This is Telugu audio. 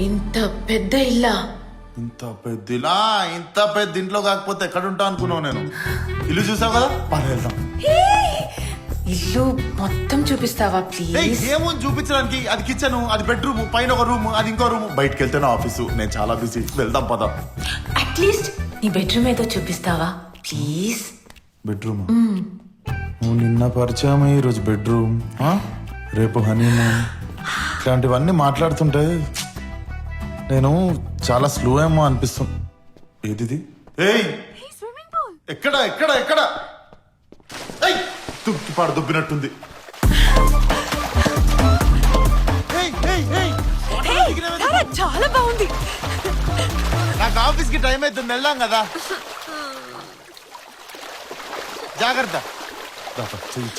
ఇంత పెద్ద ఇల్లా? ఇంత పెద్ద ఇల్లు. ఆ, ఇంత పెద్ద ఇంట్లో కాకపోతే ఎక్కడ ఉంటా అనుకున్నావు నేను? ఇల్లు చూసావు కదా? పని వెళ్దాం. ఇల్లు మొత్తం చూపిస్తావా ప్లీజ్ ఏముంది చూపించడానికి. అది కిచెన్ అది బెడ్రూమ్ పైన ఒక రూమ్ అది ఇంకో రూమ్ బయటకు వెళ్తే నా ఆఫీసు నేను చాలా బిజీ వెళ్దాం పద. అట్లీస్ట్ నీ బెడ్రూమ్ ఏదో చూపిస్తావా ప్లీజ్ బెడ్రూమ్ నువ్వు నిన్న పరిచయం ఈ రోజు బెడ్రూమ్? రేపు హనీమూన్ ఇట్లాంటివన్నీ మాట్లాడుతుంటే నేను చాలా స్లో ఏమో అనిపిస్తుంది ఏదిది? ఏయ్! ఎక్కడ ఎక్కడ ఎక్కడ? ఏయ్! దుబ్బినట్టుంది. ఏయ్. వాటర్లో దిగినావే. చాలా బాగుంది. నాకు ఆఫీస్కి టైం అవుతుంది వెళ్దాం కదా. జాగ్రత్త. చెయ్యి.